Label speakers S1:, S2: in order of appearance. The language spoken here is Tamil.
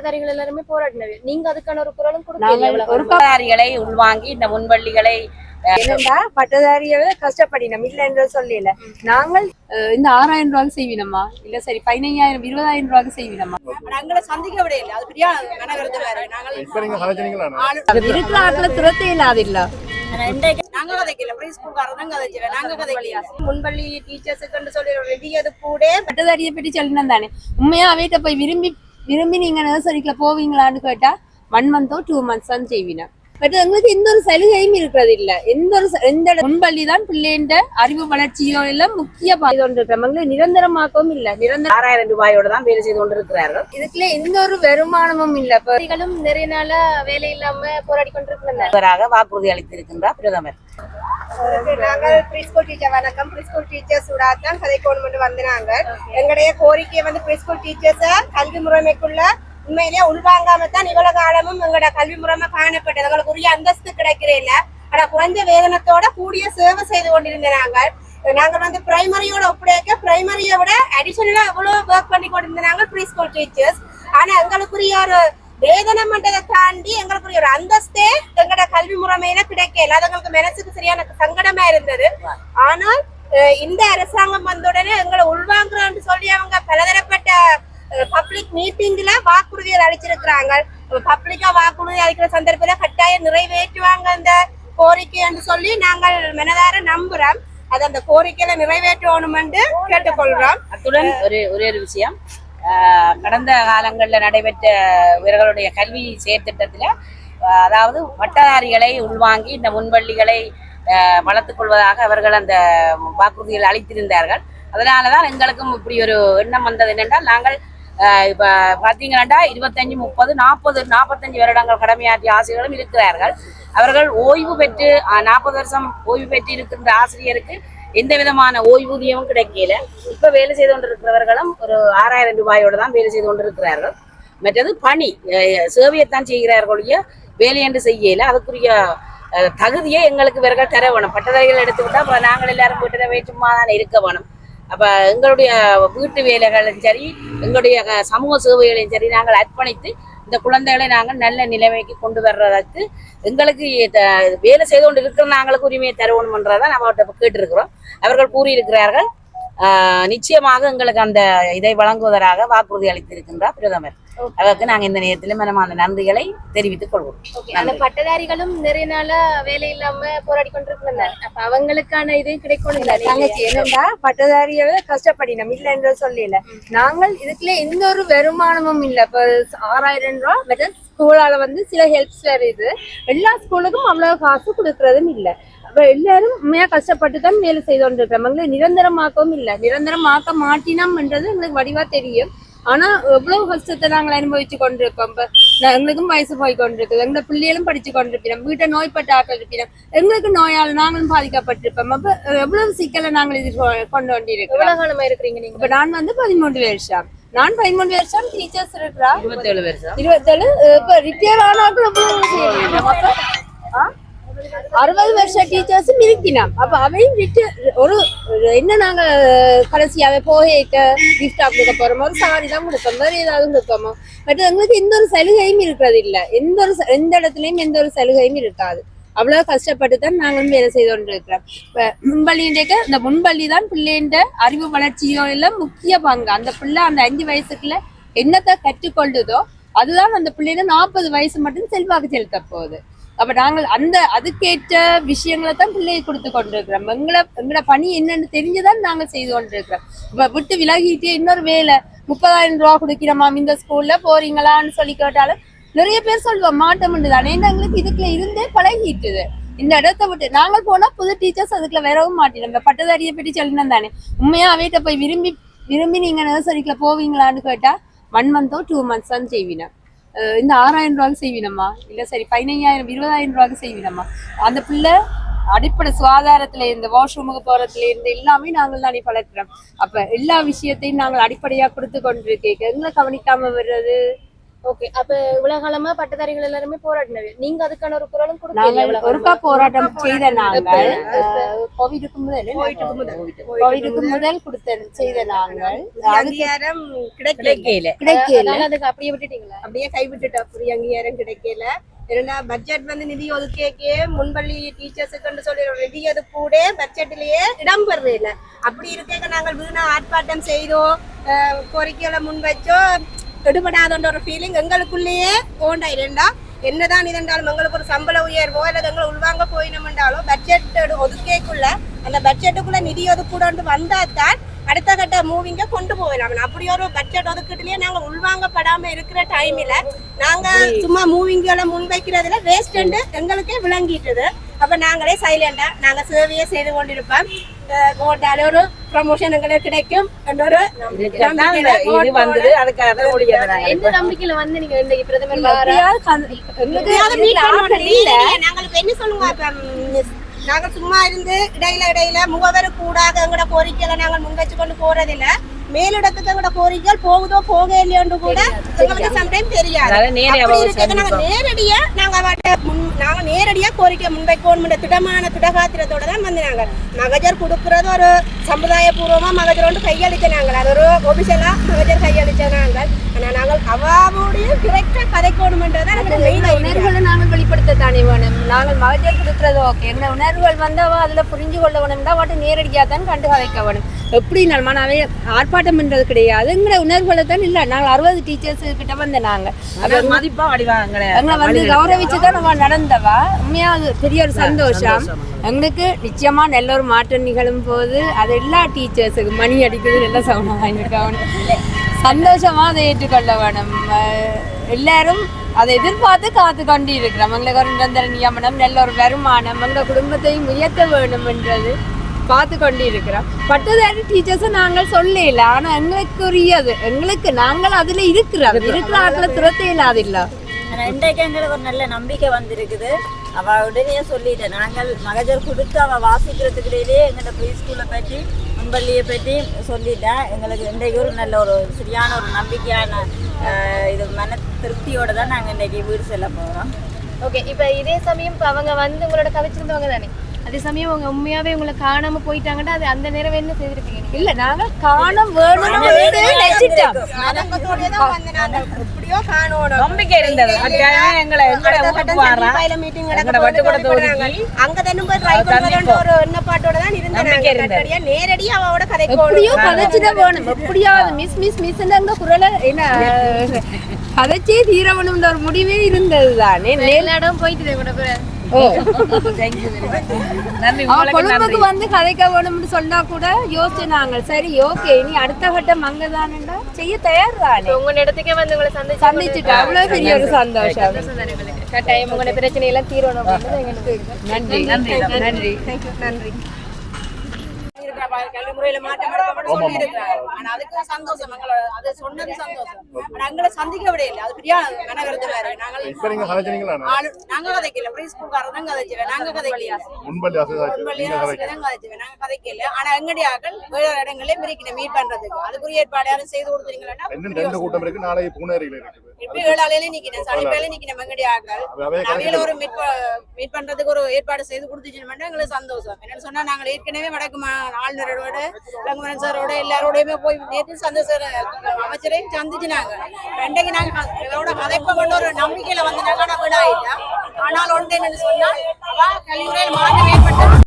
S1: பட்டதாரிகள் எல்லாருமே போராடினது. நீங்க அதுக்கான ஒரு குரலும்
S2: ஒரு
S3: பட்டதாரிகளை உள்வாங்கி இந்த முன்வள்ளிகளை
S2: என்னண்டா பட்டதாரியை கஷ்டப்படினோம். இல்ல என்று சொல்லல. நாங்கள் இந்த ஆறாயிரம் ரூபாய்க்கு செய்வினோமா? இல்ல சரி பதினையாயிரம் இருபதாயிரம் ரூபாய்க்கு செய்வினோமா?
S4: நாங்களை சந்திக்க விட இல்லை அது பெரிய மனகருத்து வேற. நாங்கள்
S2: இருக்கிற ஆட்களை துரத்தே இல்லாது இல்ல முன்பள்ளி டீச்சர்ஸுக்கு சொல்லி ரெடியது கூட. பட்டதாரியை பற்றி சொல்லணும் தானே. உண்மையா அவைகிட்ட போய் விரும்பி விரும்பி நீங்க நர்சரிக்குள்ள போவீங்களான்னு கேட்டா ஒன் மந்தோ டூ மந்த்ஸ் தான் செய்வினா பட் எங்களுக்கு எந்த ஒரு சலுகையும் இருக்கிறது இல்ல எந்த ஒரு எந்த முன்பள்ளி தான் பிள்ளைன்ற அறிவு வளர்ச்சியோ எல்லாம் முக்கிய பாய்தொண்டிருக்கிறவங்களை நிரந்தரமாக்கவும் இல்ல. நிரந்தர
S3: ஆறாயிரம் ரூபாயோடு தான் வேலை செய்து கொண்டிருக்கிறார்கள்
S2: இதுக்குள்ள எந்த ஒரு வருமானமும் இல்ல.
S1: பட்டதாரிகளும் நிறைய நாளா வேலை இல்லாம போராடி கொண்டிருக்கிறாங்க
S3: வாக்குறுதி அளித்திருக்கின்றார் பிரதமர்.
S5: நாங்கள் ப்ரீஸ்கூல் டீச்சர் வணக்கம் ப்ரீஸ்கூல் டீச்சர்ஸ் தான் கதைக்கோணும் வந்து நாங்க எங்களுடைய கோரிக்கையை வந்து ப்ரீஸ்கூல் டீச்சர்ஸ கல்வி முறைமைக்குள்ள உண்மையிலேயே உள்வாங்காம தான் இவ்வளவு காலமும் எங்களோட கல்வி முறைமை காணப்பட்டது எங்களுக்கு உரிய அந்தஸ்து கிடைக்கிறே இல்ல ஆனா குறைஞ்ச வேதனத்தோட கூடிய சேவை செய்து கொண்டிருந்த நாங்கள் நாங்கள் வந்து பிரைமரியோட ஒப்படைக்க பிரைமரியை விட அடிஷனலா எவ்வளவு ஒர்க் பண்ணி கொண்டிருந்த நாங்கள் ப்ரீ ஸ்கூல் டீச்சர்ஸ் ஆனா எங்களுக்குரிய ஒரு வேதனம் பண்றதை தாண்டி எங்களுக்குரிய ஒரு அந்தஸ்தே எங்களோட கல்வி முறைமையில கிடைக்கல. அது எங்களுக்கு மனசுக்கு சரியான சங்கடமா இருந்தது. ஆனால் இந்த அரசாங்கம் வந்த உடனே எங்களை உள்வாங்குறோம்னு சொல்லி அவங்க பலதரப்பட்ட பப்ளிக் மீட்டிங்ல வாக்குறுதிகள் அளிச்சிருக்கிறாங்க. பப்ளிக்கா வாக்குறுதி அளிக்கிற சந்தர்ப்பத்துல கட்டாயம் நிறைவேற்றுவாங்க அந்த கோரிக்கை என்று சொல்லி நாங்கள் மனதார நம்புறோம். அது அந்த கோரிக்கையில நிறைவேற்றணும் என்று கேட்டுக்கொள்றோம்
S3: அத்துடன் ஒரு ஒரே ஒரு விஷயம். கடந்த காலங்களில் நடைபெற்ற இவர்களுடைய கல்வி செயற்திட்டத்தில் அதாவது பட்டதாரிகளை உள்வாங்கி இந்த முன்வள்ளிகளை வளர்த்துக்கொள்வதாக கொள்வதாக அவர்கள் அந்த வாக்குறுதிகள் அளித்திருந்தார்கள். அதனால தான் எங்களுக்கும் இப்படி ஒரு எண்ணம் வந்தது என்னென்றால் நாங்கள் இப்போ பார்த்தீங்கன்னா இருபத்தஞ்சி முப்பது நாற்பது நாற்பத்தஞ்சு வருடங்கள் கடமையாற்றிய ஆசிரியர்களும் இருக்கிறார்கள். அவர்கள் ஓய்வு பெற்று நாற்பது வருஷம் ஓய்வு பெற்று இருக்கின்ற ஆசிரியருக்கு எந்த விதமான ஓய்வூதியமும் கிடைக்கல. இப்ப வேலை செய்து கொண்டிருக்கிறவர்களும் ஒரு ஆறாயிரம் ரூபாயோடு தான் வேலை செய்து கொண்டிருக்கிறார்கள். மற்றது பணி சேவையைத்தான் செய்கிறார்களுடைய வேலை என்று செய்யல. அதுக்குரிய தகுதியை எங்களுக்கு விறகு தர வேணும். பட்டதாரிகள் எடுத்துக்கிட்டா நாங்கள் எல்லாரும் வீட்டில் சும்மா தானே இருக்க வேணும். அப்போ எங்களுடைய வீட்டு வேலைகளும் சரி எங்களுடைய சமூக சேவைகளையும் சரி நாங்கள் அர்ப்பணித்து இந்த குழந்தைகளை நாங்கள் நல்ல நிலைமைக்கு கொண்டு வர்றதுக்கு எங்களுக்கு த- வேலை செய்து கொண்டு இருக்கிற நாங்களுக்கு உரிமையை தருவோம்ன்றதை நம்ம அவர்கிட்ட கேட்டிருக்கிறோம். அவர்கள் கூறியிருக்கிறார்கள் நிச்சயமாக எங்களுக்கு அந்த இதை வழங்குவதற்காக வாக்குறுதி அளித்திருக்கின்றார் பிரதமர். அதற்கு நாங்கள் இந்த நேரத்தில் மனமார்ந்த நன்றிகளை தெரிவித்துக் கொள்வோம்.
S1: ஆனா பட்டதாரிகளும் நிறைய நாளா வேலை இல்லாம போராடி கொண்டிருக்கிறாங்க அப்ப அவங்களுக்கான இது கிடைக்கணும்?
S2: தங்கச்சி என்னண்டா? பட்டதாரியை கஷ்டப்படினோம். இல்ல என்று சொல்லல நாங்கள் இதுக்குள்ள எந்த ஒரு வருமானமும் இல்ல. இப்ப ஆறாயிரம் ரூபாய் மற்ற ஸ்கூலால வந்து சில ஹெல்ப்ஸ் வருது எல்லா ஸ்கூலுக்கும் அவ்வளவு காசு கொடுக்கறதும் இல்ல. அப்ப எல்லாரும் உண்மையா கஷ்டப்பட்டு தான் வேலை செய்து கொண்டிருக்கிறவங்க நிரந்தரமாக்கவும் இல்ல. நிரந்தரமாக்க மாட்டினோம்ன்றது எங்களுக்கு வடிவா தெரியும். ஆனா எவ்வளவு கஷ்டத்தை நாங்கள் அனுபவிச்சு கொண்டிருக்கோம். இப்ப எங்களுக்கும் வயசு போய் கொண்டிருக்குது. எங்க பிள்ளைகளும் படிச்சு கொண்டிருக்கிறோம். வீட்டை நோய்பட்ட ஆக்கள் இருப்பினோம் எங்களுக்கு நோயால் நாங்களும் பாதிக்கப்பட்டிருப்போம். அப்ப எவ்வளவு சிக்கலை நாங்கள் இது கொண்டு
S1: காலமா இருக்கிறீங்க நீங்க?
S2: இப்ப நான் வந்து பதிமூன்று வருஷம். நான் பதிமூன்று வருஷம் டீச்சர்ஸ் இருக்கிறா
S3: இருபத்தேழு வருஷம்.
S2: இருபத்தேழு இப்ப ரிட்டையர் ஆனாக்கள் எவ்வளவு? அறுபது வருஷம் டீச்சர்ஸும் இருக்கினான் அப்ப அவையும் விட்டு ஒரு என்ன நாங்க கடைசியாவே போக கிஃப்டா கொடுக்க போறோமோ ஒரு சாரி தான் கொடுப்போம். வேற ஏதாவது கொடுப்போமோ. பட் எங்களுக்கு எந்த ஒரு சலுகையும் இருக்கிறது இல்ல எந்த ஒரு எந்த இடத்துலயும் எந்த ஒரு சலுகையும் இருக்காது. அவ்வளவு கஷ்டப்பட்டு தான் நாங்களும் வேலை செய்து கொண்டிருக்கிறோம். இப்ப முன்பள்ளின்றக்க இந்த முன்பள்ளி தான் பிள்ளைன்ற அறிவு வளர்ச்சியோ எல்லாம் முக்கிய பங்கு. அந்த பிள்ளை அந்த அஞ்சு வயசுக்குள்ள என்னத்தை கற்றுக்கொள்ளுதோ அதுதான் அந்த பிள்ளைங்க நாற்பது வயசு மட்டும் செல்வாக்கு செலுத்த போகுது. அப்ப நாங்கள் அந்த அதுக்கேற்ற விஷயங்களை தான் பிள்ளையை கொடுத்து கொண்டிருக்கிறோம். எங்களை எங்களோட பணி என்னன்னு தெரிஞ்சுதான் நாங்கள் செய்து கொண்டிருக்கிறோம். இப்ப விட்டு விலகிட்டு இன்னொரு வேலை. முப்பதாயிரம் ரூபா கொடுக்கிறோமாம் இந்த ஸ்கூல்ல போறீங்களான்னு சொல்லி கேட்டாலும் நிறைய பேர் சொல்லுவோம் மாட்டோம்னு தானே. எங்களுக்கு இதுக்குள்ள இருந்தே பழகிட்டுது. இந்த இடத்த விட்டு நாங்கள் போனா புது டீச்சர்ஸ் அதுக்குள்ள வரவும் மாட்டோம் இந்த பட்டதாரியை பற்றி சொல்லணும் தானே. உண்மையா அவைகிட்ட போய் விரும்பி விரும்பி நீங்க நர்சரிக்குள்ள போவீங்களான்னு கேட்டா ஒன் மந்தோ டூ மந்த்ஸ் தான் செய்வினா இந்த ஆறாயிரம் ரூபாய்க்கு செய்வினம்மா? இல்ல சரி பதினையாயிரம் இருபதாயிரம் ரூபாய்க்கு செய்வினம்மா? அந்த பிள்ளை அடிப்படை சுகாதாரத்துல இருந்து வாஷ்ரூமுக்கு போறதுல இருந்து எல்லாமே நாங்கள் தான் பழக்கிறோம். அப்ப எல்லா விஷயத்தையும் நாங்கள் அடிப்படையா கொடுத்து கொண்டிருக்கேன். எங்களை கவனிக்காம வர்றது
S1: ஓகே. அப்ப இவ்வளவு காலமா பட்டதாரிகள் எல்லாருமே போராடினது. நீங்க அதுக்கான ஒரு குரலும் கொடுக்கல
S2: ஒருக்கா போராட்டம் செய்த நாங்கள் கோவிடுக்கு முதல் கோவிடுக்கு முதல். கொடுத்த செய்த நாங்கள்.
S5: அங்கீகாரம் கிடைக்கல.
S3: கிடைக்கல.
S1: அதுக்கு அப்படியே விட்டுட்டீங்களா?
S5: அப்படியே கைவிட்டுட்டா புரிய அங்கீகாரம் கிடைக்கல. ஏன்னா பட்ஜெட் வந்து நிதி ஒதுக்கே முன்பள்ளி டீச்சர்ஸுக்குன்னு சொல்லி ஒரு நிதி ஒதுக்கூட பட்ஜெட்லயே இடம் பெறவே இல்லை. அப்படி இருக்க நாங்கள் வீணா ஆர்ப்பாட்டம் செய்தோ அஹ், கோரிக்கைகளை முன் வச்சோ எடுபடாதன்ற ஒரு ஃபீலிங் எங்களுக்குள்ளேயே தோண்டாயிரண்டா என்னதான் இதென்றாலும் எங்களுக்கு ஒரு சம்பள உயர்வோ அல்லது எங்களை உள்வாங்க போயினோம்ன்றாலும் பட்ஜெட் ஒதுக்கேக்குள்ள அந்த பட்ஜெட்டுக்குள்ள நிதி ஒதுக்கூட வந்தா தான் அடுத்த கட்ட மூவிங்க கொண்டு போகலாம். அப்படி ஒரு பட்ஜெட் ஒதுக்கீட்டுலயே நாங்க உள்வாங்கப்படாம இருக்கிற டைம்ல நாங்க சும்மா மூவிங்களை முன்வைக்கிறதுல வேஸ்ட் எங்களுக்கே விளங்கிட்டது. அப்ப நாங்களே சைலண்டா நாங்க சேவையே செய்து கொண்டிருப்போம் ஒரு ப்ரமோஷன் எங்களுக்கு கிடைக்கும் என்ற ஒரு
S3: இது
S5: vote
S3: வந்தது அதுக்காக தான் ஓடியாங்க
S1: எந்த நம்பிக்கையில வந்து நீங்க இந்த பிரதமர்
S5: நாங்களுக்கு என்ன சொல்லுங்க நாங்க சும்மா இருந்து இடையில இடையில முகவரு கூடாத எங்கட கோரிக்கைகளை நாங்கள் முன்வச்சு கொண்டு போறதில்ல மேலிடத்துக்கு எங்கட கோரிக்கைகள் போகுதோ போக இல்லையோன்னு கூட எங்களுக்கு சம்டைம் தெரியாது. நேரடியா நாங்க முன் நாங்கள் நேரடியாக கோரிக்கை முன்வைக்கணும் திடமான திடகாத்திரத்தோட தான் வந்து நாங்கள் மகஜர் கொடுக்கறது ஒரு சமுதாயபூர்வமாக மகஜர் ஒன்று கையளித்த நாங்கள் அது ஒரு ஒபிஷலாக மகஜர் கையளித்த நாங்கள் ஆனால் நாங்கள் அவாவோடைய டிரெக்டா கதைக்கணும்ன்றதான் எனக்கு மெயின்
S2: நாங்கள் வெளிப்படுத்தத்தானே வேணும் நாங்கள் மகஜர் கொடுக்கறது ஓகே என்ன உணர்வுகள் வந்தவா? அதுல புரிஞ்சு கொள்ள வேணும்னா வாட்டு நேரடியா தான் கண்டு கதைக்க வேணும் எப்படி நாவே ஆர்ப்பாட்டம்ன்றது கிடையாது. எங்களை உணர்வுகளை தான் இல்ல. நாங்கள் அறுபது டீச்சர்ஸ் கிட்ட வந்த நாங்க.
S3: அப்ப மதிப்பா வடிவாங்க
S2: எங்களை வந்து கௌரவிச்சு தான் நம்ம நடந்தவா? உண்மையா அது பெரிய ஒரு சந்தோஷம். எங்களுக்கு நிச்சயமா நல்ல ஒரு மாற்றம் நிகழும் போது அது எல்லா டீச்சர்ஸுக்கு மணி அடிக்குது நல்ல சவுண்டமாக இருக்கணும் சந்தோஷமா அதை ஏற்றுக்கொள்ள வேணும் எல்லாரும் அதை எதிர்பார்த்து காத்து கொண்டு இருக்கிறோம் எங்களுக்கு ஒரு நிரந்தர நியமனம் நல்ல ஒரு வருமானம் எங்கள் குடும்பத்தையும் உயர்த்த வேணும்ன்றது பார்த்து கொண்டு இருக்கிறோம் பட்டதாரி டீச்சர்ஸை நாங்கள் சொல்லல. ஆனா எங்களுக்குரியது. எங்களுக்கு நாங்கள் அதுல இருக்கிறோம். இருக்கிற ஆட்களை துரத்த இல்லாது இல்ல
S6: இன்றைக்கு எங்களுக்கு ஒரு நல்ல நம்பிக்கை வந்திருக்குது. அவ உடனே சொல்லிட்டேன். நாங்கள் மகஜர் கொடுத்து அவ வாசிக்கிறதுக்கிடையிலேயே எங்களோட ப்ரீ ஸ்கூலை பற்றி பள்ளியை பற்றி சொல்லிட்டேன். எங்களுக்கு இன்றைக்கு ஒரு நல்ல ஒரு சரியான ஒரு நம்பிக்கையான இது மன திருப்தியோட தான் நாங்கள் இன்றைக்கி வீடு செல்ல போகிறோம்
S1: ஓகே இப்போ இதே சமயம் இப்போ அவங்க வந்து உங்களோட கவிச்சிருந்தவங்க தானே? அதே சமயம் அவங்க உண்மையாவே உங்களை காணாம போயிட்டாங்கன்னா அது அந்த நேரம் என்ன செய்திருப்பீங்க?
S2: இல்ல நாங்க காணம் வேணும்னு நினைச்சிட்டோம்.
S5: எப்படியோ
S3: நம்பிக்கை இருந்தது. எங்களை எங்களை
S5: மீட்டிங் அங்க தன்னும் போய் ட்ரை பண்ணுறோன்ற ஒரு எண்ணப்பாட்டோட தான் இருந்தேன் நேரடியா அவளோட கதை
S2: எப்படியோ கதைச்சுதான் வேணும் எப்படியாவது மிஸ் மிஸ் மிஸ் அங்க குரலை என்ன கதைச்சே தீர வேணும்ன்ற ஒரு முடிவே இருந்தது தானே
S1: இடம் போயிட்டு கூட
S2: ஓ. கொழும்புக்கு வந்து கதைக்க வேணும்னு சொன்னா கூட யோசிச்சு நாங்கள். சரி ஓகே நீ அடுத்த கட்டம் அங்கதானேண்டா செய்ய தயார் தானே
S1: உங்க இடத்துக்கே வந்து உங்களை சந்திச்சு
S2: சந்திச்சுட்டு? அவ்வளவு பெரிய ஒரு சந்தோஷம்.
S1: கட்டாயம் உங்களோட பிரச்சனை எல்லாம் தீரணும்.
S2: நன்றி
S3: நன்றி
S2: நன்றி.
S5: நன்றி.
S4: கல்வி மாற்றம். ஆனா அதுக்கு சந்தோஷம். எங்களை அது சொன்னது சந்தோஷம். ஆனா எங்களை சந்திக்க விட இல்லை. அது பெரிய மனகருத்து வேற நாங்கள்
S7: நீங்க
S4: கதைக்கல. ப்ரீ ஸ்கூல்காரர் தான் கதைச்சுவேன் நாங்க கதைக்கல.
S7: முன்பள்ளி ஆசிரியர்
S4: தான் கதைச்சுவேன் நாங்க கதைக்கல. ஆனா எங்களுடைய ஆக்கள் வேற இடங்களே மிரிக்கணும் மீட் பண்றதுக்கு. அதுக்குரிய ஏற்பாடு யாரும் செய்து கொடுத்துறீங்களா
S7: ரெண்டு கூட்டம் இருக்கு. நாளைக்கு பூனேரியில இருக்குது
S4: ஏழாலையில நிக்கணும் சனிப்பேல ஆக்கள்
S7: அவை
S4: அவையில ஒரு மீட் மீட் பண்றதுக்கு ஒரு ஏற்பாடு செய்து கொடுத்துச்சுன்னு எங்களுக்கு சந்தோஷம். என்னன்னு சொன்னா நாங்கள் ஏற்கனவே வடக்கு ஆளுநரோட ரங்கமரன் சாரோட எல்லாரோடையுமே போய் நேற்று சந்தோஷ அமைச்சரையும் ரெண்டைக்கு நாங்க இதோட கதைப்போம் ஒரு நம்பிக்கையில வந்து நாங்க விட ஆயிட்டா ஆனால் ஒன்று என்னன்னு சொன்னா மாற்றம்